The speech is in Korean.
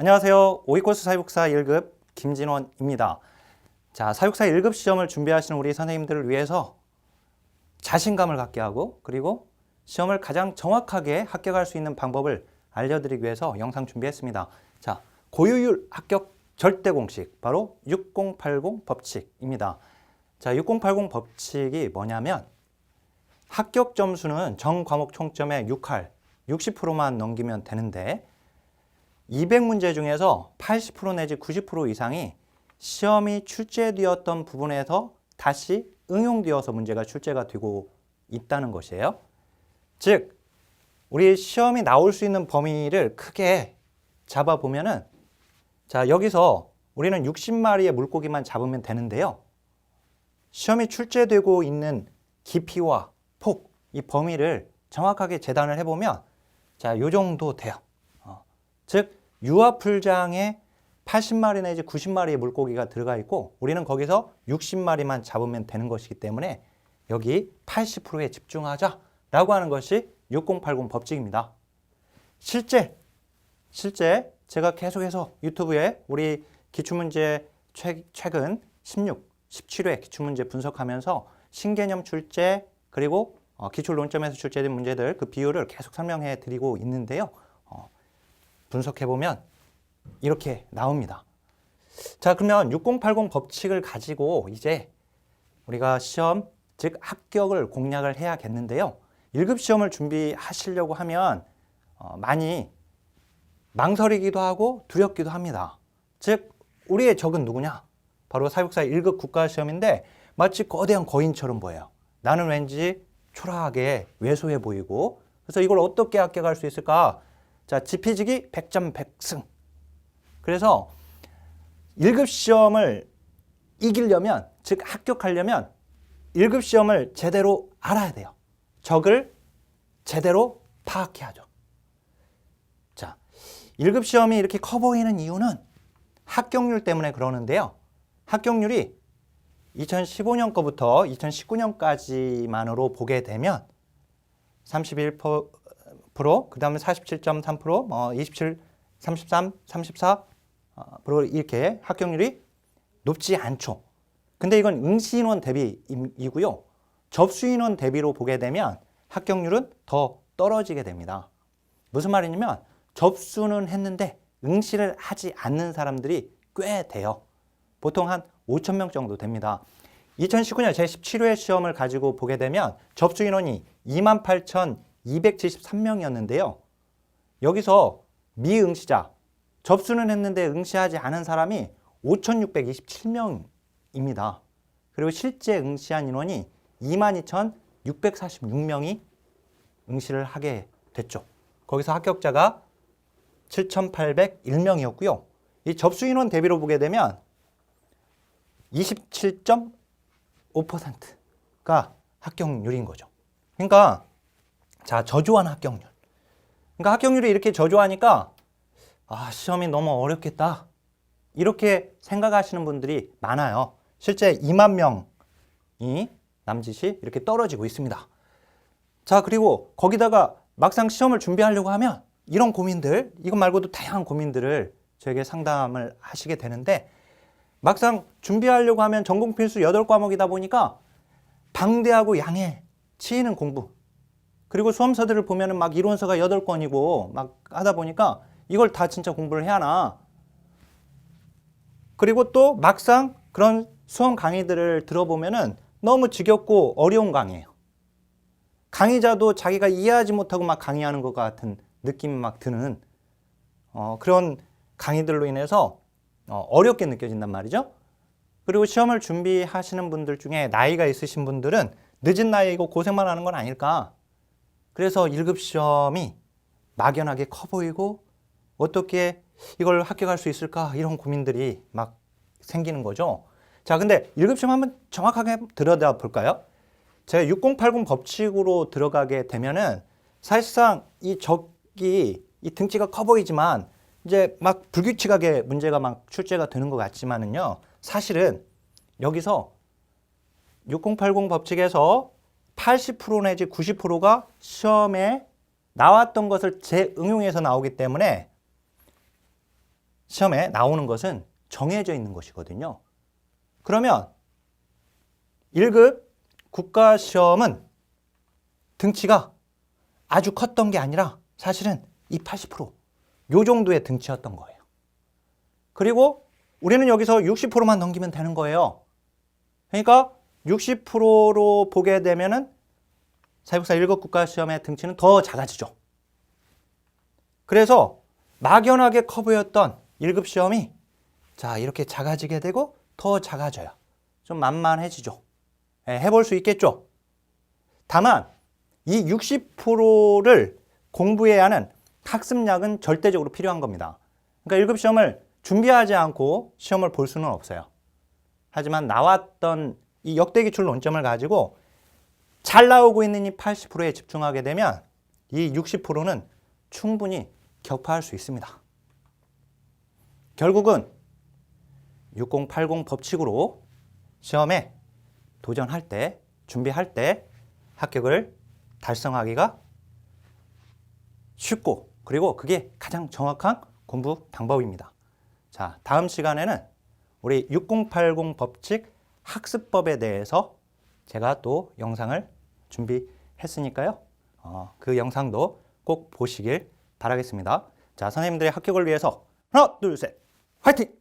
안녕하세요. 오이코스 사육사 1급 김진원입니다. 자, 사육사 1급 시험을 준비하시는 우리 선생님들을 위해서 자신감을 갖게 하고 그리고 시험을 가장 정확하게 합격할 수 있는 방법을 알려드리기 위해서 영상 준비했습니다. 자, 고유율 합격 절대 공식 바로 6080 법칙입니다. 자, 6080 법칙이 뭐냐면 합격 점수는 전 과목 총점의 6할 60%만 넘기면 되는데 200문제 중에서 80% 내지 90% 이상이 시험이 출제되었던 부분에서 다시 응용되어서 문제가 출제가 되고 있다는 것이에요. 즉, 우리 시험이 나올 수 있는 범위를 크게 잡아보면은 자, 여기서 우리는 60마리의 물고기만 잡으면 되는데요. 시험이 출제되고 있는 깊이와 폭, 이 범위를 정확하게 재단을 해보면 자, 요 정도 돼요. 어, 즉, 유아풀장에 80마리 내지 90마리의 물고기가 들어가 있고 우리는 거기서 60마리만 잡으면 되는 것이기 때문에 여기 80%에 집중하자라고 하는 것이 6080 법칙입니다. 실제 실제 제가 계속해서 유튜브에 우리 기출문제 최, 최근 16, 17회 기출문제 분석하면서 신개념 출제 그리고 어, 기출 논점에서 출제된 문제들 그 비율을 계속 설명해 드리고 있는데요. 어, 분석해 보면 이렇게 나옵니다. 자, 그러면 6080 법칙을 가지고 이제 우리가 시험, 즉 합격을 공략을 해야겠는데요. 1급 시험을 준비하시려고 하면 어, 많이 망설이기도 하고 두렵기도 합니다. 즉, 우리의 적은 누구냐? 바로 사육사 1급 국가시험인데 마치 거대한 거인처럼 보여요. 나는 왠지 초라하게 왜소해 보이고 그래서 이걸 어떻게 합격할 수 있을까? 자, 지피지기 100점 100승. 그래서 1급 시험을 이기려면, 즉 합격하려면 1급 시험을 제대로 알아야 돼요. 적을 제대로 파악해야죠. 자, 1급 시험이 이렇게 커 보이는 이유는 합격률 때문에 그러는데요. 합격률이 2015년 거부터 2019년까지만으로 보게 되면 31%, 그 다음에 47.3%, 어, 27, 33, 34, 어, 이렇게 합격률이 높지 않죠. 근데 이건 응시 인원 대비이고요. 접수 인원 대비로 보게 되면 합격률은 더 떨어지게 됩니다. 무슨 말이냐면 접수는 했는데 응시를 하지 않는 사람들이 꽤 돼요. 보통 한 5천 명 정도 됩니다. 2019년 제17회 시험을 가지고 보게 되면 접수 인원이 28,273명이었는데요. 여기서 미응시자, 접수는 했는데 응시하지 않은 사람이 5,627명입니다. 그리고 실제 응시한 인원이 22,646명이 응시를 하게 됐죠. 거기서 합격자가 7,801명이었고요. 이 접수 인원 대비로 보게 되면 27.5%가 합격률인 거죠. 그러니까 자 저조한 합격률. 그러니까 합격률이 이렇게 저조하니까 아 시험이 너무 어렵겠다 이렇게 생각하시는 분들이 많아요. 실제 2만 명이 남짓이 이렇게 떨어지고 있습니다. 자 그리고 거기다가 막상 시험을 준비하려고 하면 이런 고민들 이것 말고도 다양한 고민들을 저에게 상담을 하시게 되는데 막상 준비하려고 하면 전공 필수 8과목이다 보니까 방대하고 양에 치이는 공부. 그리고 수험서들을 보면은 막 이론서가 8권이고 막 하다 보니까 이걸 다 진짜 공부를 해야 하나. 그리고 또 막상 그런 수험 강의들을 들어보면은 너무 지겹고 어려운 강의예요. 강의자도 자기가 이해하지 못하고 막 강의하는 것 같은 느낌이 막 드는 어, 그런 강의들로 인해서 어, 어렵게 느껴진단 말이죠. 그리고 시험을 준비하시는 분들 중에 나이가 있으신 분들은 늦은 나이고 고생만 하는 건 아닐까. 그래서 1급 시험이 막연하게 커 보이고 어떻게 이걸 합격할 수 있을까 이런 고민들이 막 생기는 거죠. 자, 근데 1급 시험 한번 정확하게 들여다 볼까요? 제가 6080 법칙으로 들어가게 되면은 사실상 이 적이 이 등치가 커 보이지만 이제 막 불규칙하게 문제가 막 출제가 되는 것 같지만은요. 사실은 여기서 6080 법칙에서 80% 내지 90%가 시험에 나왔던 것을 재응용해서 나오기 때문에 시험에 나오는 것은 정해져 있는 것이거든요. 그러면 1급 국가시험은 등치가 아주 컸던 게 아니라 사실은 이 80%, 요 정도의 등치였던 거예요. 그리고 우리는 여기서 60%만 넘기면 되는 거예요. 그러니까 60%로 보게 되면은 사회복사 1급 국가 시험의 등치는 더 작아지죠. 그래서 막연하게 커 보였던 1급 시험이 자, 이렇게 작아지게 되고 더 작아져요. 좀 만만해지죠. 예, 해볼 수 있겠죠. 다만 이 60%를 공부해야 하는 학습량은 절대적으로 필요한 겁니다. 그러니까 1급 시험을 준비하지 않고 시험을 볼 수는 없어요. 하지만 나왔던 이 역대 기출 논점을 가지고 잘 나오고 있는 이 80%에 집중하게 되면 이 60%는 충분히 격파할 수 있습니다. 결국은 6080 법칙으로 시험에 도전할 때, 준비할 때 합격을 달성하기가 쉽고 그리고 그게 가장 정확한 공부 방법입니다. 자, 다음 시간에는 우리 6080 법칙 학습법에 대해서 제가 또 영상을 준비했으니까요. 어, 그 영상도 꼭 보시길 바라겠습니다. 자, 선생님들의 합격을 위해서 하나, 둘, 셋, 화이팅!